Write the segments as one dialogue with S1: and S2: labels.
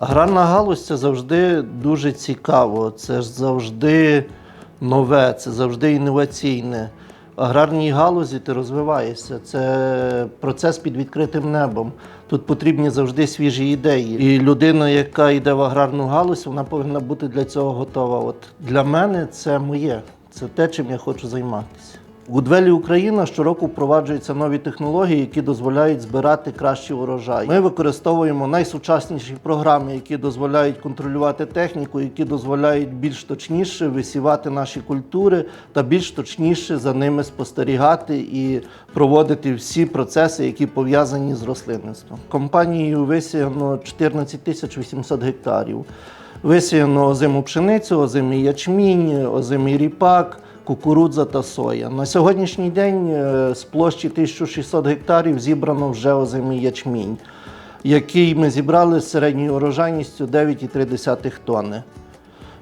S1: Аграрна галузь це завжди дуже цікаво, це ж завжди нове, це завжди інноваційне. Аграрній галузі ти розвиваєшся. Це процес під відкритим небом. Тут потрібні завжди свіжі ідеї. І людина, яка йде в аграрну галузь, вона повинна бути для цього готова. От для мене це моє, це те, чим я хочу займатися. Гудвелі Україна щороку впроваджуються нові технології, які дозволяють збирати кращий урожай. Ми використовуємо найсучасніші програми, які дозволяють контролювати техніку, які дозволяють більш точніше висівати наші культури та більш точніше за ними спостерігати і проводити всі процеси, які пов'язані з рослинництвом. Компанією висіяно 14 тисяч 800 гектарів. Висіяно озиму пшеницю, озимий ячмінь, озимий ріпак кукурудза та соя. На сьогоднішній день е, з площі 1600 гектарів зібрано вже озимий ячмінь, який ми зібрали з середньою урожайністю 9,3 тонни.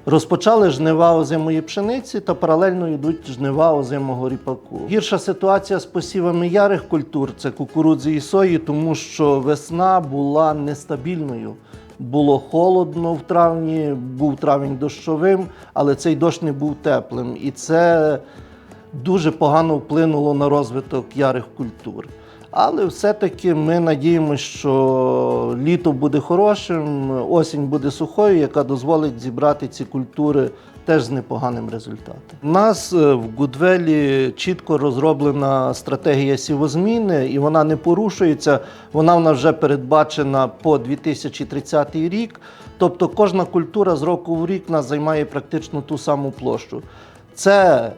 S1: Розпочали жнива озимої пшениці та паралельно йдуть жнива озимого ріпаку. Гірша ситуація з посівами ярих культур це кукурудзи і сої, тому що весна була нестабільною. Було холодно в травні, був травень дощовим, але цей дощ не був теплим. І це дуже погано вплинуло на розвиток ярих культур. Але все-таки ми надіємося, що літо буде хорошим, осінь буде сухою, яка дозволить зібрати ці культури теж з непоганим результатом. У нас е, в Гудвелі чітко розроблена стратегія сівозміни, і вона не порушується. Вона в нас вже передбачена по 2030 рік. Тобто кожна культура з року в рік нас займає практично ту саму площу. Це е,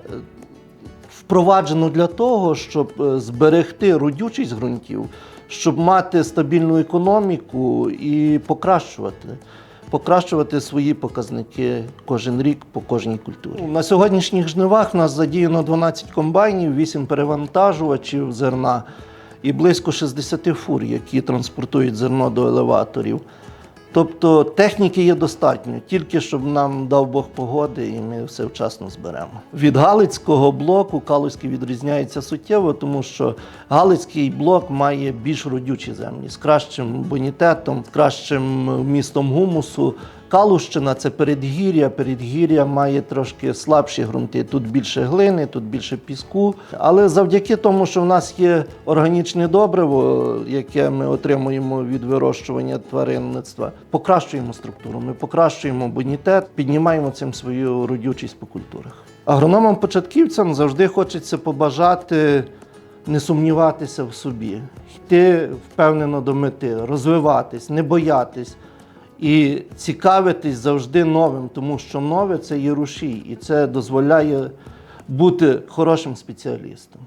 S1: впроваджено для того, щоб е, зберегти родючість ґрунтів, щоб мати стабільну економіку і покращувати. Покращувати свої показники кожен рік по кожній культурі. На сьогоднішніх жнивах в нас задіяно 12 комбайнів, 8 перевантажувачів зерна і близько 60 фур, які транспортують зерно до елеваторів. Тобто техніки є достатньо, тільки щоб нам дав Бог погоди, і ми все вчасно зберемо. Від Галицького блоку Калузький відрізняється суттєво, тому що Галицький блок має більш родючі землі з кращим бонітетом, з кращим містом гумусу. Калущина це передгір'я. Передгір'я має трошки слабші ґрунти. Тут більше глини, тут більше піску. Але завдяки тому, що в нас є органічне добриво, яке ми отримуємо від вирощування тваринництва, покращуємо структуру. Ми покращуємо бонітет, піднімаємо цим свою родючість по культурах. Агрономам-початківцям завжди хочеться побажати не сумніватися в собі, йти впевнено до мети, розвиватись, не боятись. І цікавитись завжди новим, тому що нове це є рушій, і це дозволяє бути хорошим спеціалістом.